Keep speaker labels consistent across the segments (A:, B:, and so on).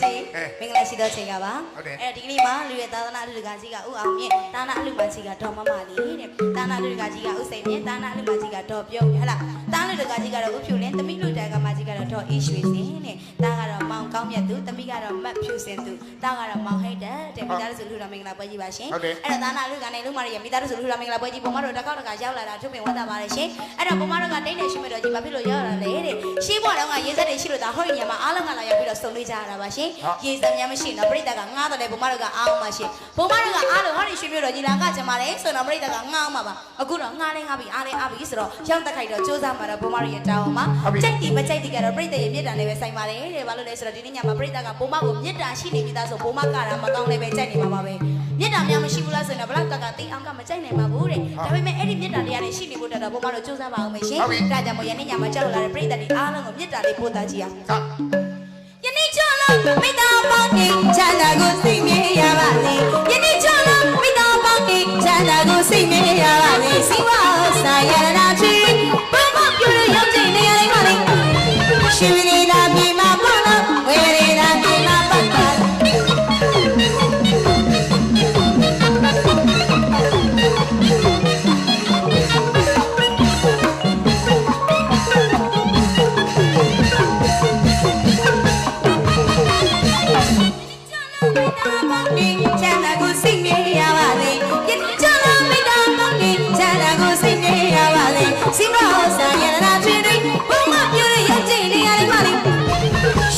A: ကြီး
B: အဲ
A: မင်္ဂလာရှိသောချိန်ကပါ
B: ဟုတ်တယ်
A: အဲ့ဒီကနေ့မှာလူရဲ့သာသနာလူတကာကြီးကဥအောင်မြင့်သာနာလူမကြီးကဒေါ်မမလေးတဲ့သာနာလူတကာကြီးကဥစိန်မြင့်သာနာလူမကြီးကဒေါ်ပြုံးဟဲ့လားသာလူတကာကြီးကတော့ဥဖြူလင်းသမီးလူတကာမကြီးကတော့ဒေါ်အေးရွှေစင်တဲ့တာ ကတော့မောင်ကောင်းမြတ်သူသမီးကတော့မတ်ဖြူစင်သူတာကတော့မောင်ဟိတ်တဲ့တဲ့မိသားစုလူတော်မင်္ဂလာပွဲကြီးပါရှင်
B: ဟုတ်တယ်
A: အဲ့တော့သာနာလူကနေလူမရဲ့မိသားစုလူတော်မင်္ဂလာပွဲကြီးပုံမတို့တစ်ခေါက်တစ်ခါရောက်လာတာထုပင်ဝတ်တာပါတယ်ရှင်အဲ့တော့ပုံမတို့ကတိတ်နေရှိမဲ့တော့ကြီးဘာဖြစ်လို့ရောက်လာလဲတဲ့ရှင်းဘွားတော့ကရေစက်တွေရှိလို့ဒါဟောရင်ညမှာအားလုံးကလာရောက်ပြီးတော့စုံလေးကြရတာပါရှင်ရေစက်များမရှိတော့ပြိတ္တကငားတယ်ပုံမတို့ကအားအောင်ပါရှင်ပုံမတို့ကအားလို့ဟောဒီရွှေမြို့တော်ကြီးလာကကြမှာလေဆိုတော့ပြိတ္တကငားအောင်ပါပါအခုတော့ငားလေးငားပြီးအားလေးအားပြီးဆိုတော့ရောက်တက်ခိုက်တော့စူးစမ်းမှာတော့ပုံမတို့ရဲ့တောင်းအောင်ပါကြိုက်ဒီမကြိုက်ဒီကတော့ပြိတ္တရဲ့မြေတံလေးပဲဆိုင်ပါတယ်တဲ့ဘာလို့လဲဆိုတော့ဒီနေ့ညမှာပြိတ္တကပုံမကိုမြေတံရှိနေပြီးသားဆိုပုံမကတာမကောင်းလည်းပဲကြိုက်နေမှာပါပဲမြေတံများမရှိဘူးလားဆိုရင်တော့ဘလောက်တက်ကတိအောင်ကမကြိုက်နိုင်ပါဘူးတဲ့ဒါပေမဲ့အဲ့ဒီမြေတံလေးကနေရှိနေဖို့တက်တော့ပုံမတို့စူးစမ်းပါအောင်မယ်ရှင်ဒါကြောင့်မို့ယနေ့ညမှာကြောက်လာတဲ့ပြိတ္တတွေအားလုံးကိုမြေတံလေးပို့သားကြည့်အောင်
B: ဟာ
A: ယနေ့ကျော်လုံးမိသားပေါင်းနေချမ်းသာကိုစိတ်မြဲရပါစေယနေ့ကျော်လုံးမိသားပေါင်းနေချမ်းသာကိုစိတ်မြဲရပါစေစီဝါစာရနာ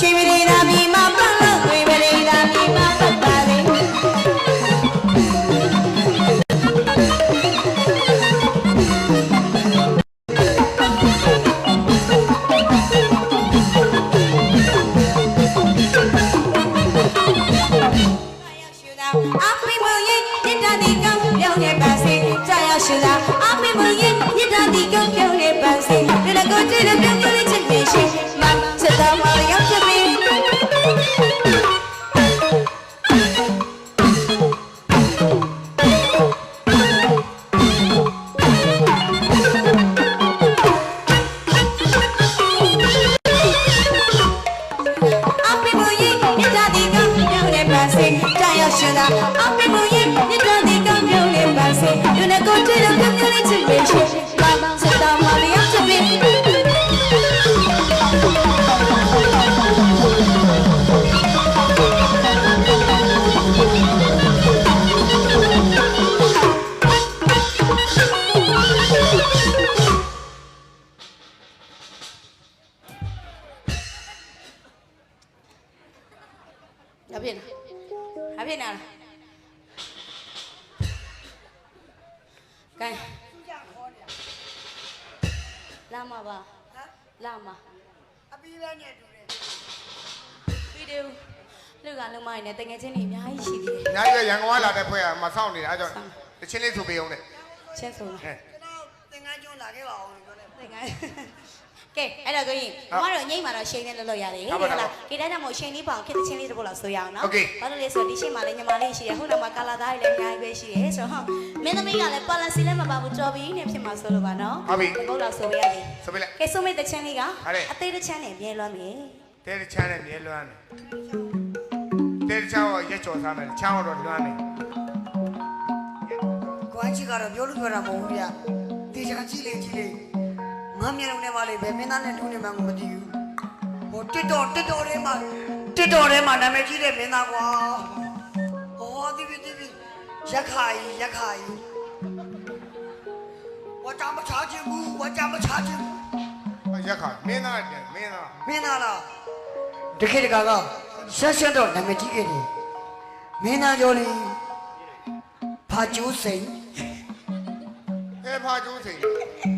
A: ရှိ ဘာဖြစ်လဲဘာဖြစ်နေလဲကဲလာမပါလာမ
C: အပီးပဲနဲ့တူတယ်
A: ဗီဒီယိုလူကလုံးမနေတငယ်ချင်းတွေအများကြီးရှိသေးတယ်
B: အများကြီးပဲရန်ကုန်ကလာတဲ့ဖွဲ့ကမဆောက်နေတာအဲ့ကြောင့်တချင်းလေးဆိုပေးအောင်တဲ့
A: ချင်းဆုံးလား
B: ဟဲ့
C: ကျွန်တော်သင်္ကန်းကျွန်းလာခဲ့ပါဦးလို့ပြောတယ်
A: တငယ် ကဲအဲ့တော့ကိုကြီးမမတို့ငိမ့်မှာတော့ရှိန်နဲ့လွတ်လွတ်ရတယ်ဟဲ့လားဒီတိုင်းကြောင့်မို့ရှိန်လေးပေါ့ခက်တဲ့ချင်းလေးတစ်ပုတ်လောက်ဆိုရအောင်နော်ဘာလို့လဲဆိုတော့ဒီရှိန်မှာလည်းညီမလေးရှိတယ်ဟိုနောက်မှာကာလာသားတွေလည်းအများကြီးပဲရှိတယ်ဆိုတော့မင်းသမီးကလည်းပါလစီလည်းမပါဘူးတော်ပြီနဲ့ဖြစ်မှာဆိုလို့ပါနော်ဘုတ်လောက်ဆိုရရတယ်
B: ဆိုပေးလိုက်
A: ကဲဆိုမေတချမ်းလေးကအသေးတချမ်းနဲ့မြဲလွှမ်းပြီ
B: တဲတချမ်းနဲ့မြဲလွမ်းတယ်တဲတချမ်းကိုရက်ကြော်စားမယ်ချမ်းတော့လွမ်းတယ်
C: ကွမ်းချီကတော့ပြောလို့ပြောတာမဟုတ်ဘူးဗျတေချာကြည့်လေကြည့်လေ ငါမျက်လုံးထဲမှာလေဘယ်မင်းသားနဲ့တူနေမှန်းကိုမသိဘူးဟိုတစ်တော်တစ်တော်ထဲမှာတစ်တော်ထဲမှာနာမည်ကြီးတဲ့မင်းသားကွာဟောဒီပြီဒီပြီရက်ခါကြီးရက်ခါကြီးဝါကြမချာချင်ဘူးဝါကြမချာချင်ဘူး
B: ရက်ခါမင်းသားတယ်မင်းသား
C: မင်းသားလားတခေတကာကဆက်ဆက်တော့နာမည်ကြီးခဲ့တယ်မင်းသားကျော်လေးဖာကျိုးစိန်
B: ဟဲဖာကျိုးစိန်
C: ချစ်လို့စားလာ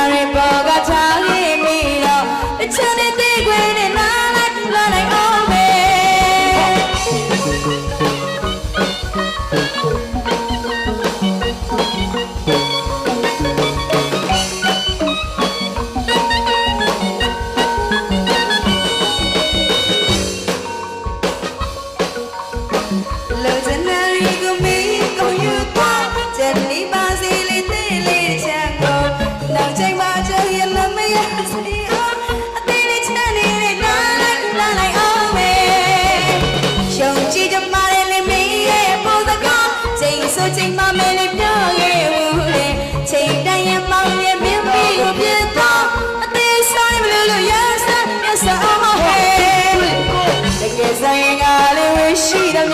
C: ချမ်း
B: သာ
C: ရဲ့
A: ဘောကထားရမိတော့အချမ်းနဲ့တည်ခွေနဲ့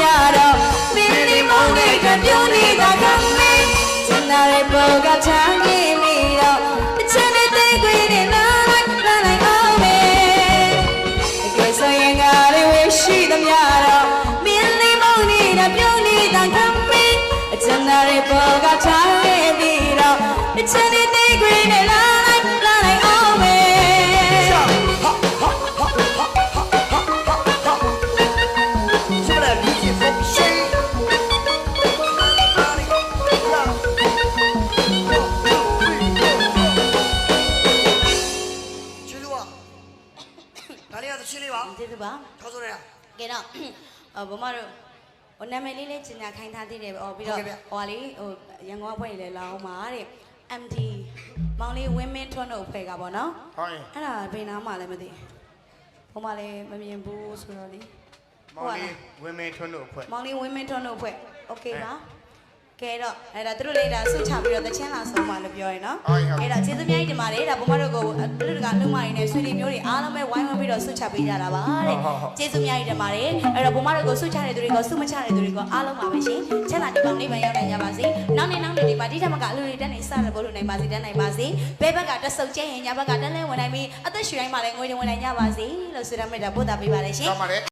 A: ရှိသမျှတော့မင်းဒီမောင်လေးကပြုံးနေတာကမင်းစနာရဲ့ဘောကချမ်းကြီးမိ အဘမတို့ဟိုနာမည်လေးလေးကျင်ညာခိုင်းထားသေးတယ်ပေါ့ပြီးတော့
C: ဟုတ်ကဲ့ဗျ
A: ဟိုဟာလေးဟိုရန်ကုန်အဖွဲ့ကြီးလည်းလာအောင်ပါတဲ့ MD မောင်လေး women ထွန်းတို့ဖွဲ့ကပေါ့နော်
B: ဟုတ်ရင်
A: အဲ့ဒါဘယ်နားမှလည်းမသိဘုမလည်းမမြင်ဘူးဆိုတော့လေ
B: မောင်လေးဝင်းမင်းထွန်းတို့အဖွဲ့
A: မောင်လေး women ထွန်းတို့ဖွဲ့ okay ပါ ကဲတော့အဲ့ဒါသူတို့လေးဒါဆွချပြီးတော့တချင်းလာဆုံးပါလို့ပြောရင်နော်
B: ဟုတ်ဟုတ်
A: အဲ့ဒါကျေးဇူးများကြီးတင်ပါတယ်ဒါဘုမတို့ကိုသူတို့ကလူမရင်းနဲ့ဆွေတွေမျိုးတွေအားလုံးပဲဝိုင်းဝန်းပြီးတော့ဆွချပေးကြတာပါတဲ့
B: ဟုတ်ဟုတ်ဟုတ်
A: ကျေးဇူးများကြီးတင်ပါတယ်အဲ့တော့ဘုမတို့ကိုဆွချတဲ့သူတွေကိုဆွမချတဲ့သူတွေကိုအားလုံးပါပဲရှင်ချမ်းသာဒီပေါင်းလေးပဲရောက်နိုင်ကြပါစေနောက်နေ့နောက်နေ့ဒီပါဒီထက်မကအလူတွေတက်နေစတယ်ဘို့လို့နိုင်ပါစေတက်နိုင်ပါစေဘဲဘက်ကတက်ဆုပ်ကျင်းရင်ညာဘက်ကတက်လဲဝင်နိုင်ပြီးအသက်ရှူတိုင်းမှာလည်းငွေတွေဝင်နိုင်ကြပါစေလို့ဆုရမေတ္တာပို့တာပေးပါတယ်ရှင်
B: ကောင်းပါလေ